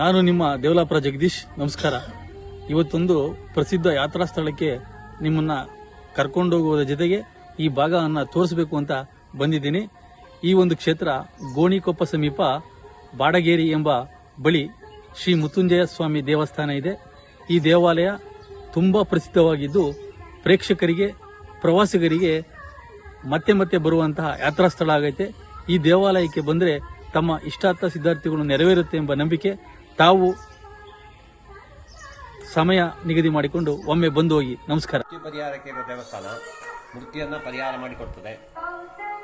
ನಾನು ನಿಮ್ಮ ದೇವಲಾಪುರ ಜಗದೀಶ್, ನಮಸ್ಕಾರ. ಇವತ್ತೊಂದು ಪ್ರಸಿದ್ಧ ಯಾತ್ರಾ ಸ್ಥಳಕ್ಕೆ ನಿಮ್ಮನ್ನ ಕರ್ಕೊಂಡು ಹೋಗುವುದರ ಜೊತೆಗೆ ಈ ಭಾಗವನ್ನು ತೋರಿಸಬೇಕು ಅಂತ ಬಂದಿದ್ದೀನಿ. ಈ ಒಂದು ಕ್ಷೇತ್ರ ಗೋಣಿಕೊಪ್ಪ ಸಮೀಪ ಬಾಡಗೇರಿ ಎಂಬ ಬಳಿ ಶ್ರೀ ಮುತ್ತುಂಜಯ ಸ್ವಾಮಿ ದೇವಸ್ಥಾನ ಇದೆ. ಈ ದೇವಾಲಯ ತುಂಬ ಪ್ರಸಿದ್ಧವಾಗಿದ್ದು ಪ್ರೇಕ್ಷಕರಿಗೆ, ಪ್ರವಾಸಿಗರಿಗೆ ಮತ್ತೆ ಮತ್ತೆ ಬರುವಂತಹ ಯಾತ್ರಾ ಸ್ಥಳ ಆಗೈತೆ. ಈ ದೇವಾಲಯಕ್ಕೆ ಬಂದರೆ ತಮ್ಮ ಇಷ್ಟಾರ್ಥ ಸಿದ್ಧಾರ್ಥಿಗಳು ನೆರವೇರುತ್ತೆ ಎಂಬ ನಂಬಿಕೆ ತಾವು ಸಮಯ ನಿಗದಿ ಮಾಡಿಕೊಂಡು ಒಮ್ಮೆ ಬಂದು ಹೋಗಿ. ನಮಸ್ಕಾರ. ಪರಿಹಾರಕ್ಕೆ ದೇವಸ್ಥಾನ ಮೃತಿಯನ್ನು ಪರಿಹಾರ ಮಾಡಿಕೊಡ್ತದೆ.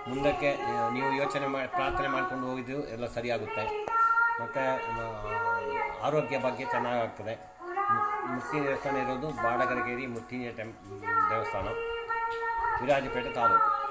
ಮುಂದಕ್ಕೆ ನೀವು ಯೋಚನೆ ಮಾಡಿ ಪ್ರಾರ್ಥನೆ ಮಾಡ್ಕೊಂಡು ಹೋಗಿದ್ದು ಎಲ್ಲ ಸರಿಯಾಗುತ್ತೆ. ಮತ್ತು ಆರೋಗ್ಯ ಬಗ್ಗೆ ಚೆನ್ನಾಗಾಗ್ತದೆ. ಮುತ್ತಿನ ದೇವಸ್ಥಾನ ಇರೋದು ಬಾಡಗರಗೇರಿ ಮುತ್ತಿನ ಟೆಂಪ್ ದೇವಸ್ಥಾನ. ವಿರಾಜಪೇಟೆ ತಾಲೂಕು.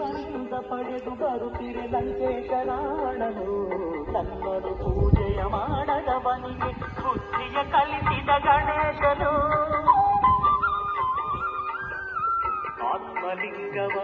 ನಂದ ಪಡೆದು ಬರುತ್ತಿರೆ ಲಂಕೇಶನಾಣನು ನನ್ನನು ಪೂಜೆಯ ಮಾಡದವನಿಗೆ ಬುದ್ಧಿಯ ಕಲಿಸಿದ ಗಣೇಶನು ಆತ್ಮಲಿಂಗವ